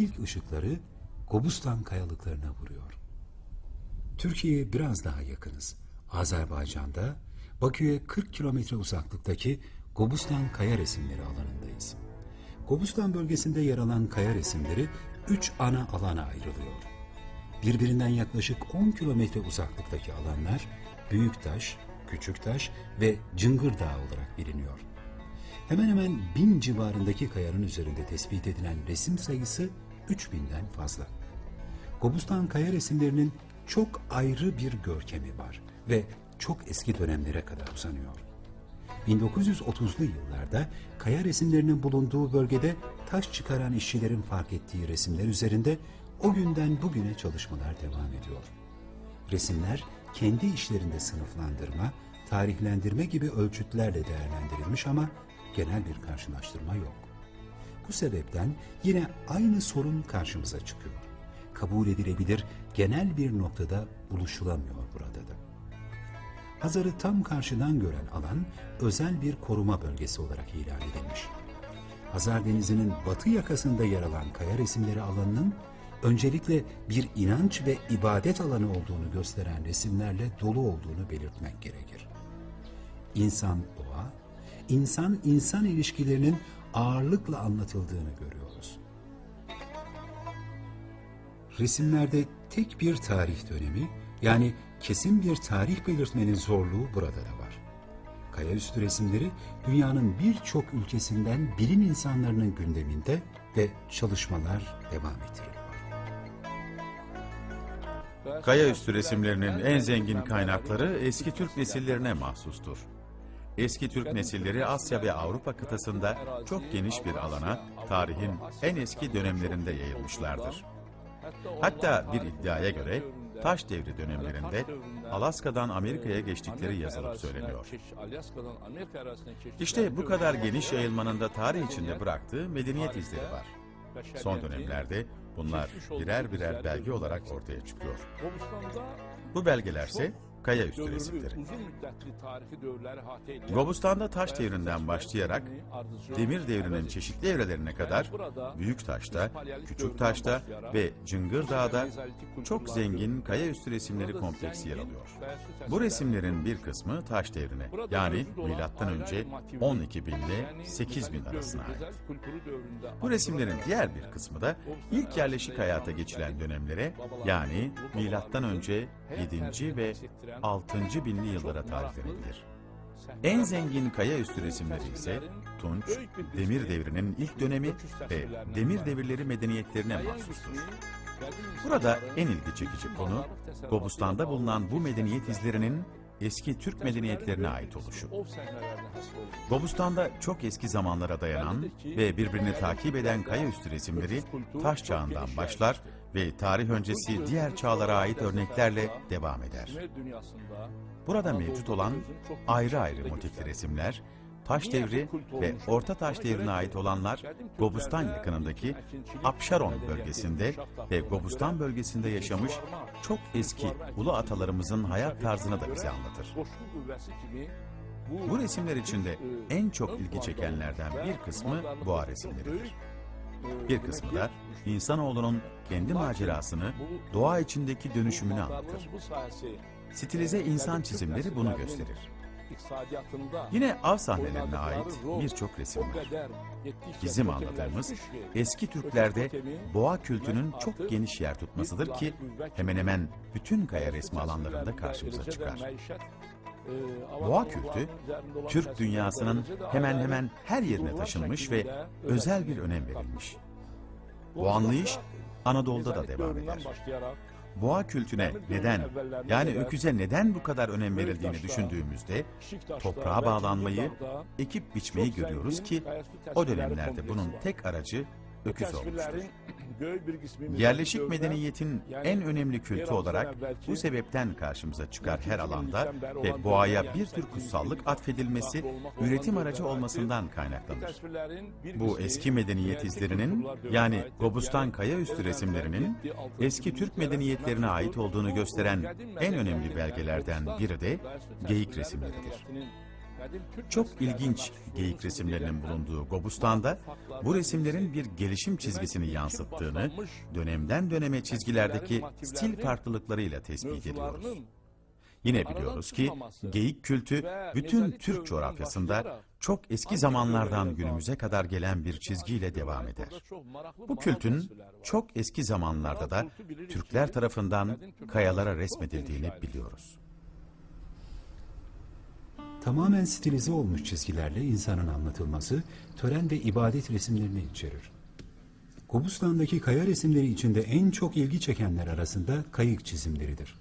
ilk ışıkları Gobustan kayalıklarına vuruyor. Türkiye'ye biraz daha yakınız. Azerbaycan'da Bakü'ye 40 kilometre uzaklıktaki Gobustan kaya resimleri alanındayız. Gobustan bölgesinde yer alan kaya resimleri 3 ana alana ayrılıyor. Birbirinden yaklaşık 10 kilometre uzaklıktaki alanlar Büyüktaş, Küçüktaş ve Cıngır Dağı olarak biliniyor. Hemen hemen bin civarındaki kayanın üzerinde tespit edilen resim sayısı 3000'den fazla. Gobustan kaya resimlerinin çok ayrı bir görkemi var ve çok eski dönemlere kadar uzanıyor. 1930'lu yıllarda kaya resimlerinin bulunduğu bölgede taş çıkaran işçilerin fark ettiği resimler üzerinde o günden bugüne çalışmalar devam ediyor. Resimler kendi işlerinde sınıflandırma, tarihlendirme gibi ölçütlerle değerlendirilmiş ama genel bir karşılaştırma yok. Bu sebepten yine aynı sorun karşımıza çıkıyor. Kabul edilebilir genel bir noktada buluşulamıyor burada da. Hazar'ı tam karşıdan gören alan özel bir koruma bölgesi olarak ilan edilmiş. Hazar Denizi'nin batı yakasında yer alan kaya resimleri alanının öncelikle bir inanç ve ibadet alanı olduğunu gösteren resimlerle dolu olduğunu belirtmek gerekir. İnsan doğa, insan insan ilişkilerinin ağırlıkla anlatıldığını görüyoruz. Resimlerde tek bir tarih dönemi yani kesin bir tarih belirtmenin zorluğu burada da var. Kayaüstü resimleri dünyanın birçok ülkesinden bilim insanlarının gündeminde ve çalışmalar devam ettiriliyor. Kayaüstü resimlerinin en zengin kaynakları eski Türk nesillerine mahsustur. Eski Türk nesilleri Asya ve Avrupa kıtasında çok geniş bir alana tarihin en eski dönemlerinde yayılmışlardır. Hatta bir iddiaya göre Taş devri dönemlerinde Alaska'dan Amerika'ya geçtikleri yazılıp söyleniyor. İşte bu kadar geniş yayılmanın da tarih içinde bıraktığı medeniyet izleri var. Son dönemlerde bunlar birer birer belge olarak ortaya çıkıyor. Bu belgelerse kaya üstü resimleri. Gobustan'da taş devrinden başlayarak demir devrinin çeşitli evrelerine kadar Büyük Taş'ta, Küçük Taş'ta ve Cıngır Dağ'da çok zengin kaya üstü resimleri kompleksi yer alıyor. Bu resimlerin bir kısmı taş devrine yani milattan önce 12 bin ile 8 bin arasına ait. Bu resimlerin diğer bir kısmı da ilk yerleşik hayata geçilen dönemlere yani milattan önce 7. ve 6. binli yıllara tarihlenebilir. En zengin kaya üstü resimleri ise Tunç, Demir Devri'nin ilk dönemi ve Demir Devirleri medeniyetlerine mahsustur. Burada en ilgi çekici konu, Gobustan'da bulunan bu medeniyet izlerinin eski Türk medeniyetlerine ait oluşu. Gobustan'da çok eski zamanlara dayanan ve birbirini takip eden kaya üstü resimleri taş çağından başlar ve tarih öncesi diğer çağlara ait örneklerle devam eder. Burada mevcut olan ayrı ayrı motifli resimler, Taş devri ve Orta Taş devrine ait olanlar Gobustan yakınındaki Apşaron bölgesinde ve Gobustan bölgesinde yaşamış çok eski ulu atalarımızın hayat tarzını da bize anlatır. Bu resimler içinde en çok ilgi çekenlerden bir kısmı boğa resimleridir. Bir kısmı da insanoğlunun kendi macerasını, doğa içindeki dönüşümünü anlatır. Stilize insan çizimleri bunu gösterir. Yine av sahnelerine ait birçok resim var. Bizim anladığımız eski Türklerde boğa kültünün çok geniş yer tutmasıdır ki hemen hemen bütün kaya resmi alanlarında karşımıza çıkar. Boğa kültü, Türk dünyasının hemen hemen her yerine taşınmış ve özel bir önem verilmiş. Bu anlayış Anadolu'da da devam eder. Boğa kültüne neden, yani öküze neden bu kadar önem verildiğini düşündüğümüzde toprağa bağlanmayı, ekip biçmeyi görüyoruz ki o dönemlerde bunun tek aracı öküz olmuştur. Yerleşik medeniyetin en önemli kültü olarak bu sebepten karşımıza çıkar her alanda ve boğaya bir tür kutsallık atfedilmesi üretim aracı olmasından kaynaklanır. Bu eski medeniyet izlerinin yani Gobustan kaya üstü resimlerinin eski Türk medeniyetlerine ait olduğunu gösteren en önemli belgelerden biri de geyik resimleridir. Çok ilginç geyik resimlerinin bulunduğu Gobustan'da bu resimlerin bir gelişim çizgisini yansıttığını dönemden döneme çizgilerdeki stil farklılıklarıyla tespit ediyoruz. Yine biliyoruz ki geyik kültü bütün Türk coğrafyasında çok eski zamanlardan günümüze kadar gelen bir çizgiyle devam eder. Bu kültün çok eski zamanlarda da Türkler tarafından kayalara resmedildiğini biliyoruz. Tamamen stilize olmuş çizgilerle insanın anlatılması tören ve ibadet resimlerini içerir. Kobustan'daki kaya resimleri içinde en çok ilgi çekenler arasında kayık çizimleridir.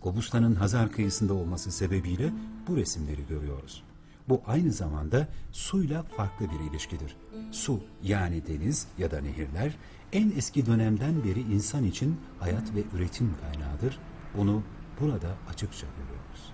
Kobustan'ın Hazar kıyısında olması sebebiyle bu resimleri görüyoruz. Bu aynı zamanda suyla farklı bir ilişkidir. Su yani deniz ya da nehirler en eski dönemden beri insan için hayat ve üretim kaynağıdır. Bunu burada açıkça görüyoruz.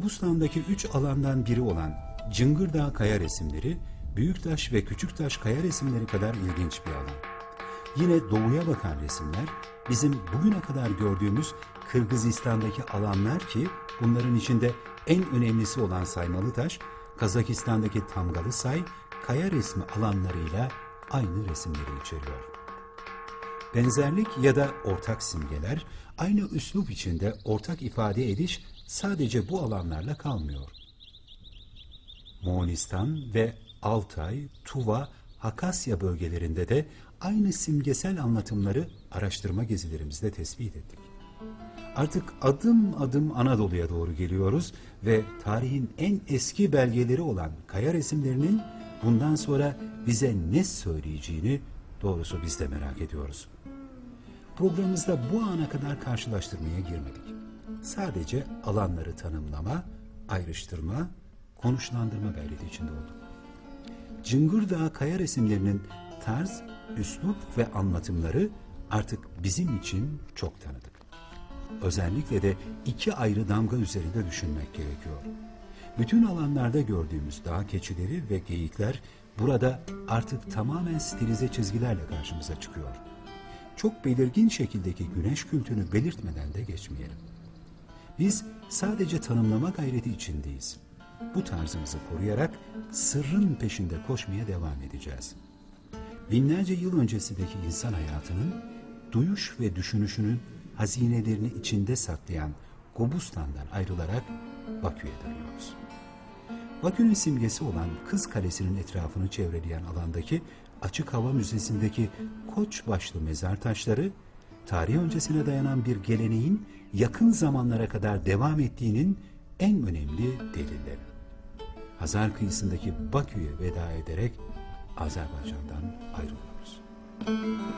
Kobustan'daki üç alandan biri olan Cıngırdağ kaya resimleri, Büyüktaş ve Küçüktaş kaya resimleri kadar ilginç bir alan. Yine doğuya bakan resimler, bizim bugüne kadar gördüğümüz Kırgızistan'daki alanlar ki bunların içinde en önemlisi olan Saymalı Taş, Kazakistan'daki Tamgalı Say, kaya resmi alanlarıyla aynı resimleri içeriyor. Benzerlik ya da ortak simgeler aynı üslup içinde ortak ifade ediş sadece bu alanlarla kalmıyor. Moğolistan ve Altay, Tuva, Hakasya bölgelerinde de aynı simgesel anlatımları araştırma gezilerimizde tespit ettik. Artık adım adım Anadolu'ya doğru geliyoruz ve tarihin en eski belgeleri olan kaya resimlerinin bundan sonra bize ne söyleyeceğini doğrusu biz de merak ediyoruz. Programımızda bu ana kadar karşılaştırmaya girmedik. Sadece alanları tanımlama, ayrıştırma, konuşlandırma gayreti içinde olduk. Cıngırdağ kaya resimlerinin tarz, üslup ve anlatımları artık bizim için çok tanıdık. Özellikle de iki ayrı damga üzerinde düşünmek gerekiyor. Bütün alanlarda gördüğümüz dağ keçileri ve geyikler burada artık tamamen stilize çizgilerle karşımıza çıkıyor. Çok belirgin şekildeki güneş kültünü belirtmeden de geçmeyelim. Biz sadece tanımlama gayreti içindeyiz. Bu tarzımızı koruyarak sırrın peşinde koşmaya devam edeceğiz. Binlerce yıl öncesindeki insan hayatının duyuş ve düşünüşünün hazinelerini içinde saklayan Gobustan'dan ayrılarak Bakü'ye dönüyoruz. Bakü'nün simgesi olan Kız Kalesi'nin etrafını çevreleyen alandaki Açık Hava Müzesi'ndeki koç başlı mezar taşları, tarih öncesine dayanan bir geleneğin yakın zamanlara kadar devam ettiğinin en önemli delilleri. Hazar kıyısındaki Bakü'ye veda ederek Azerbaycan'dan ayrılıyoruz. Müzik